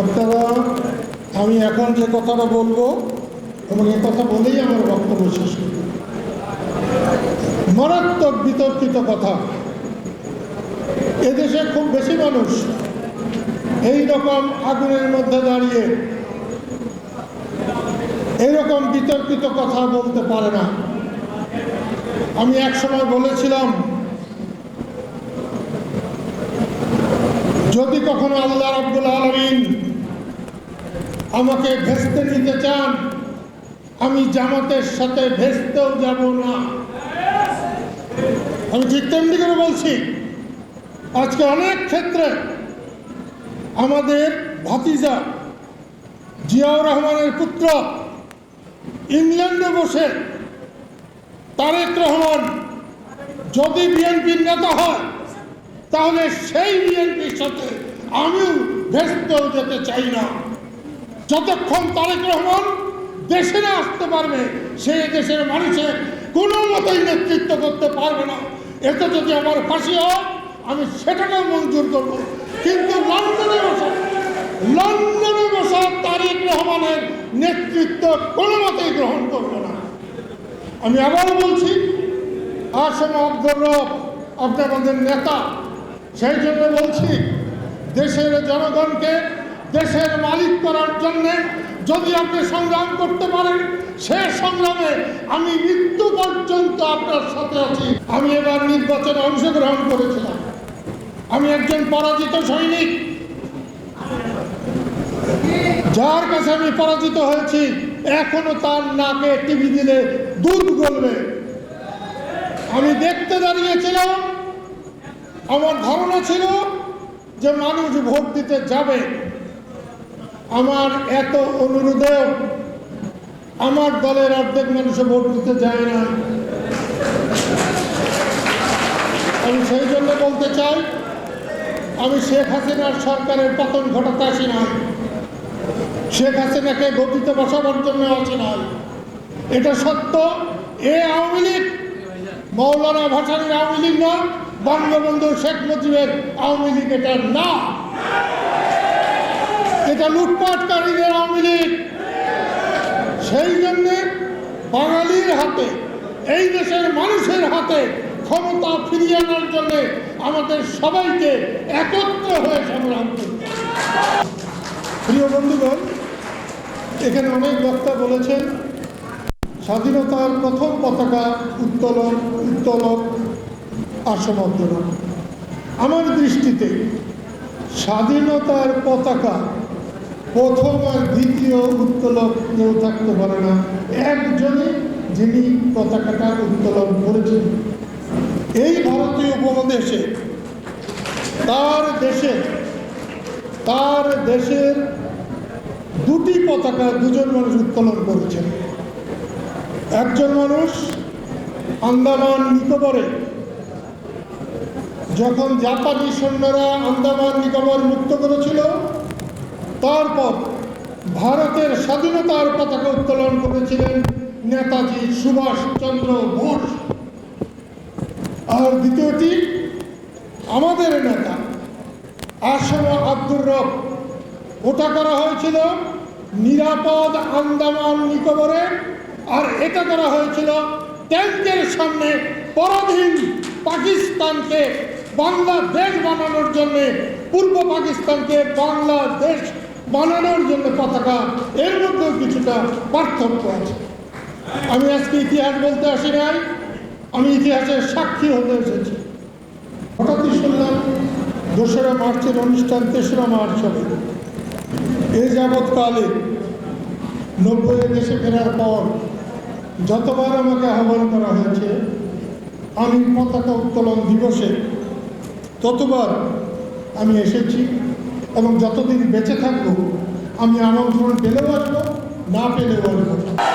আপনারা আমি এখন যে কথাটা বলব এবং এ কথা বলেই আমার বক্তব্য শেষ মারাত্মক বিতর্কিত কথা। এদেশে খুব বেশি মানুষ এই রকম আগুনের মধ্যে দাঁড়িয়ে এইরকম বিতর্কিত কথা বলতে পারে না। আমি এক সময় বলেছিলাম, যদি কখনো আল্লাহ রাব্বুল আলমিন আমাকে ভেস্তে নিতে চান, আমি জামাতের সাথে ভেস্তেও যাব না। আমি ঠিক তেমনি করে বলছি, আজকে অনেক ক্ষেত্রে আমাদের ভাতিজা জিয়াউর রহমানের পুত্র ইংল্যান্ডে বসে তারেক রহমান যদি বিএনপির নেতা হয়, তাহলে সেই বিএনপির সাথে আমিও ভেস্তেও যেতে চাই না। যতক্ষণ তারেক রহমান দেশে না আসতে পারবে, সে দেশের মানুষের কোনো মতেই নেতৃত্ব করতে পারবে না। এতে যদি আমার ফাঁসি হয়, আমি সেটাকেও মঞ্জুর করব। কিন্তু লন্ডনে বসে লন্ডনে বসে তারেক রহমানের নেতৃত্ব কোনো মতেই গ্রহণ করব না। আমি আবার বলছি, আসম আব্দুর রব আপনি আমাদের নেতা, সেই জন্য বলছি, দেশের জনগণকে দেশের মালিক করার জন্য যদি আপনি সংগ্রাম করতে পারেন, সে সংগ্রামে আমি মৃত্যু পর্যন্ত আপনার সাথে আছি। আমি এবার নির্বাচনে অংশগ্রহণ করেছিলাম। আমি একজন পরাজিত সৈনিক। যার কাছে আমি পরাজিত হয়েছি, এখনও তার নাকে টিভি দিলে দুধ গলবে। আমি দেখতে দাঁড়িয়েছিলাম, আমার ধারণা ছিল যে মানুষ ভোট দিতে যাবে। আমার এত অনুরোধেও আমার দলের অর্ধেক মানুষে ভোট দিতে যায় না। আমি সেই জন্য বলতে চাই, আমি শেখ হাসিনার সরকারের পতন ঘটাতে আসি না শেখ হাসিনাকে গতিতে বসাবার জন্য আসি না এটা সত্য, এ আওয়ামী লীগ মৌলানা ভাসানির আওয়ামী লীগ না, বঙ্গবন্ধু শেখ মুজিবের আওয়ামী লীগ এটা না। এটা লুটপাটকারীদের আওয়ামী লীগ সেই জন্যে বাঙালির হাতে, এই দেশের মানুষের হাতে ক্ষমতা ফিরিয়ে আনার জন্য আমাদের সবাইকে একত্র হয়ে সংগ্রাম করতে। প্রিয় বন্ধুগণ, এখানে অনেক বক্তা বলেছেন, স্বাধীনতার প্রথম পতাকা উত্তোলন উত্তোলন আসমান্তরণ আমার দৃষ্টিতে স্বাধীনতার পতাকা প্রথম আর দ্বিতীয় উত্তোলন কেউ থাকতে পারে না। একজনই যিনি পতাকাটা উত্তোলন করেছেন। এই ভারতীয় উপমহাদেশে, তার দেশে, তার দেশের দুটি পতাকা দুজন মানুষ উত্তোলন করেছেন। একজন মানুষ আন্দামান নিকোবরে, যখন জাপানি সৈন্যরা আন্দামান নিকোবর মুক্ত করেছিল তারপর ভারতের স্বাধীনতার পতাকা উত্তোলন করেছিলেন নেতাজি সুভাষচন্দ্র বোস। আর দ্বিতীয়টি আমাদের নেতা আসম আব্দুর রব। ওটা করা হয়েছিল নিরাপদ আন্দামান নিকোবরে, আর এটা করা হয়েছিল ট্যাঙ্কের সামনে পরাধীন পাকিস্তানকে বাংলাদেশ বানানোর জন্য পূর্ব পাকিস্তানকে বাংলাদেশ বানানোর জন্য পতাকা, এর মধ্যেও কিছুটা পার্থক্য আছে। আমি আজকে ইতিহাস বলতে আসি নাই, আমি ইতিহাসের সাক্ষী হতে এসেছি। হঠাৎই শুনলাম দোসরা মার্চের অনুষ্ঠান তেসরা মার্চ হবে। এ যাবৎকালে নব্বই দেশে ফেরার পর যতবার আমাকে আহ্বান করা হয়েছে, আমি পতাকা উত্তোলন দিবসে ততবার আমি এসেছি। এবং যতদিন বেঁচে থাকব আমি আমন্ত্রণ পেলেও আসব না পেলেও আসব।